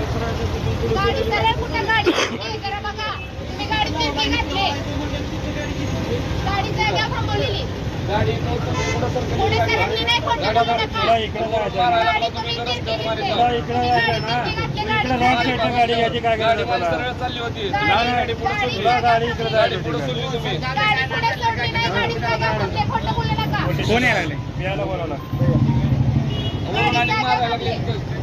गाडी सरळ कुठं गाडी हे जरा बघा. तुम्ही गाडी तिरकी घातली. गाडी जाग्यावर थांबवलेली. पुढे सरकली नाही खोटं बोलू नका. तुला इकडे जायचं आहे ना? गाडी तुम्ही तिरकी घेतली तुला इकडे जायचं आहे तुम्ही ना गाडी इकडे रॉंग साईडला गाडी घ्यायची काय गाडी गरज आहे माझी तुला सरळ चालली होती. नाही, गाडी पुढे गाडी- सोडली तुला गाडी इकडे गाडी जायची पुढे होती सोडली तुम्ही. गाडी पुढे सोडली नाही गाडी जाग्यावर थांबली. खोटं बोलू नका. कोण यायला बोलावला. गाडी थांबली. आता.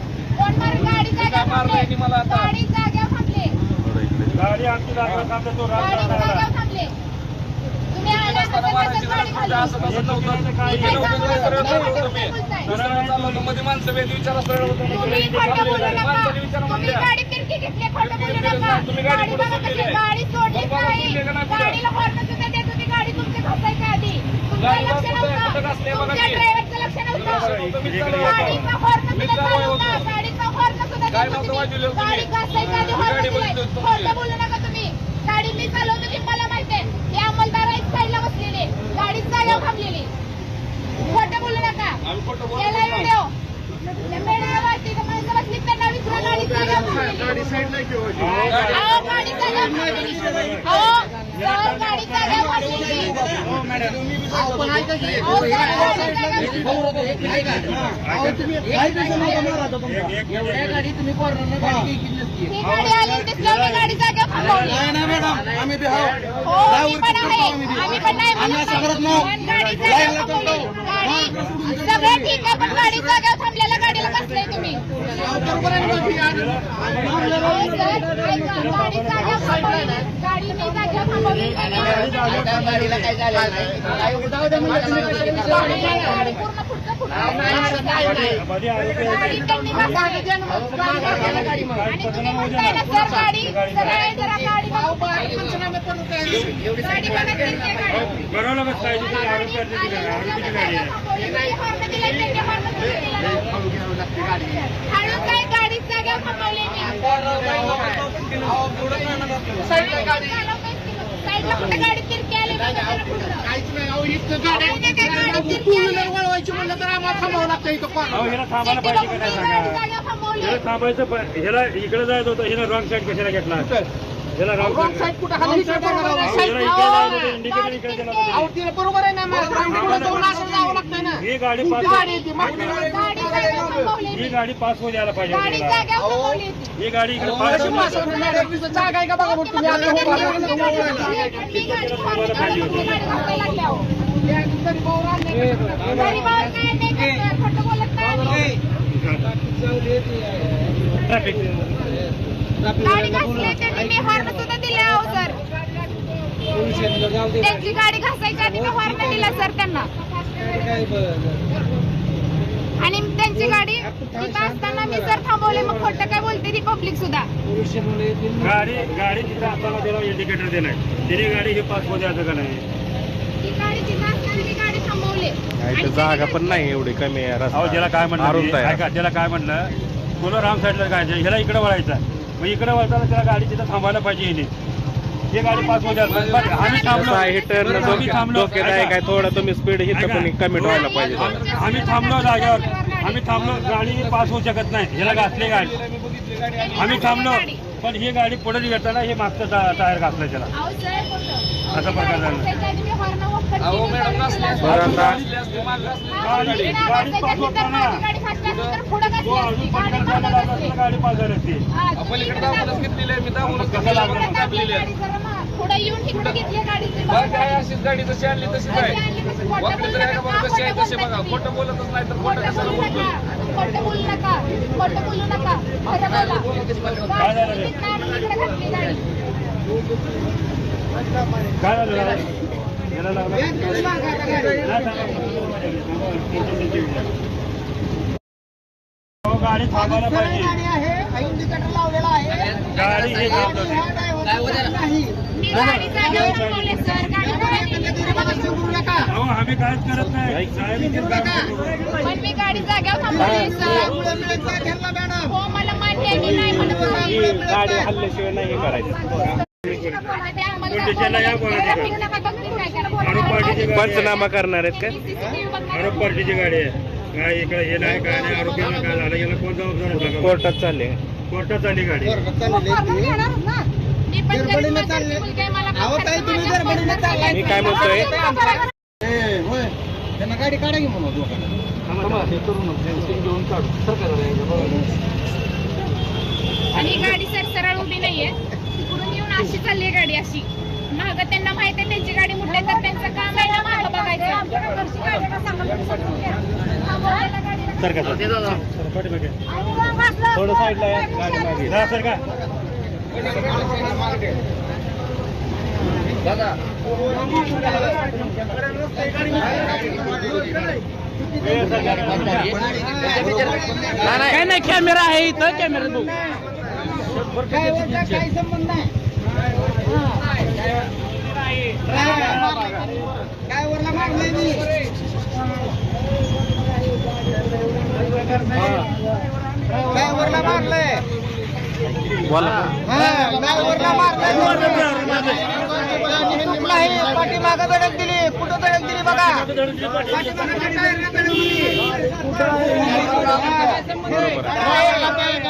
गाडी आमची तो. जाग्यावर थांबली. तुम्ही तुम्ही होतो, मध्ये माणसं वेगळी विचारा सरळ होतं. तुम्ही खोटं बोलू नका. माणसाने विचारा तुम्ही नका. तुम्ही गाडी पुढे बघा कशी आहे. गाडी सोडली बरोबर नाही. सोडली मी चालवतो ती मला माहितीये हे अंमलदार आहेत साईडला बसलेले गाडी जाग्यावर थांबलेली खोटं बोलू नका. केला. व्हिडिओ त्या मेळाव्यावरती त्या माणसं बसली त्यांना विचारा गाडी थांबलेली. अहो, गाडी आली गाडी थांबवली. हो, मी पण आहे. आम्ही पण नाही थांबवली. गाडी- सगळं ठीक आहे पण गाडी जाग्यावर थांबलेल्या गाडीला बसले तुम्ही हो, गाडी जाग्यावर थांबवली. गाडी मी जाग्यावर थांबवली. गाडी पूर्ण पुढचं फुटलं. मध्ये आरोपी गाडी आहे. गाडी गाडी. गाडी गाडी. बरोबर बस पाहिजे आरोपी. आरोपीची गाडी आहे गाडी जाग्यावर थांबवली मी साईडला कुठे गाडी तिरकी अहो ह्याला थांबायला पाहिजे का नाही सांगा? थांबायचं पण ह्याला इकडे जायचं होतं ह्याला रॉंग साईड कशाला घेतला? बरोबर आहे ना जावं लागतं ना ही गाडी ही. गाडी पास होऊ द्यायला पाहिजे. ही गाडी इकडे पास जागा आहे का बघा तुम्ही हो. ट्रॅफिक गाडी घासली त्यांनी मी हॉर्न सुद्धा दिले अहो सर त्यांची गाडी घासायच्या आधी मी हॉर्न दिला सर त्यांना. आणि त्यांची गाडी तिथं असताना मी सर थांबवले मग खोटं काय बोलते ती पब्लिक सुद्धा. गाडी गाडी तिथं आपल्याला दिला इंडिकेटर दिलाय तिने गाडी हे पास द्यायचं का नाही? ती गाडी तिथं असताना मी गाडी थांबवले. आणि जागा पण नाही एवढी कमी आहे रस्ता. अहो ज्याला काय म्हणलं अरुंद मी, आहे ऐका त्याला काय म्हणलं तुला राम साईडला काय ह्याला इकडे वळायचं. मग इकडे वळताना त्याला गाडी तिथं थांबायला पाहिजे हिने. ही गाडी पास. बरं, आम्ही थांबलो. हे टर्न आम्ही थांबलो. धोकेदायक आहे थोडं तुम्ही स्पीड इथं ऐका. पण कमी ठेवायला पाहिजे. आम्ही आम्ही थांबलो जागेवर. आम्ही थांबलो. गाडी पास होऊ शकत नाही. ह्याला घातली गाडी. आम्ही थांबलो. पण ही गाडी पुढे येताना हे मागचं टा- टायर घातलं त्याला. असं प्रकार झाला. हा, गाडी. असती हा, कसं. काय अशीच गाडी जशी आणली तशीच आहे कशी आहे तशी बघा. खोटं बोलतच नाही तर खोटं खोटं कशाला बोलू बोलतोय? नका खोटं बोलू नका खोटं बोलू नका. खरं बोला. रे? गाडी तिथनं आणून इकडे घातली गाडी काय झालं याला? याला लागलं? नाही, थांबा. अहो, गाडी थांबायला पाहिजे. गाडी आहे इंडिकेटर लावलेला आहे. गाडी हे नाही. मी गाडी जागेवर थांबवली सर आम्ही काहीच करत नाही. साहेब. पण मी गाडी हो मला मान्य आहे मी नाही म्हणत ही. गाडी हल्ल्याशिवाय नाही हे करायचं ते आम्हाला. ट्रॅफिक नका बघतील काय करा. पंचनामा करणार आहेत CCTV बघणार. आरोप पार्टीची गाडी आहे काय इकडे हे नाही काय नाही काय झालं याला कोण जबाबदार आहे सांगा? कोर्टात चालले कोर्टात आली गाडी मी पण गरीब गडबडीनं माणसाची चालले. मुलगी आहे, मला ताई, तुम्ही चाललाय. मी काय म्हणतोय? त्यांना गाडी काढा की म्हणून आणि ही गाडी सर सरळ उभी नाहीये. तिकडून येऊन अशी चालली आहे गाडी अशी. माग त्यांना माहीत आहे त्यांची गाडी मुडले तर त्यांचं काम आहे ना मागं बघायचं. सर का सर? पाठीमागे. थोडं साईडला या, गाडी मागे. जा, सर का? काय नाही कॅमेरा आहे इथं कॅमेरा बघू. काय संबंध नाही काय वरला मारलंय मी काय वरला मारलंय. बोला हा, काय वरला मारलंय चुकलं पाठीमागं धडक दिली कुठं धडक दिली बघा? पाठीमागं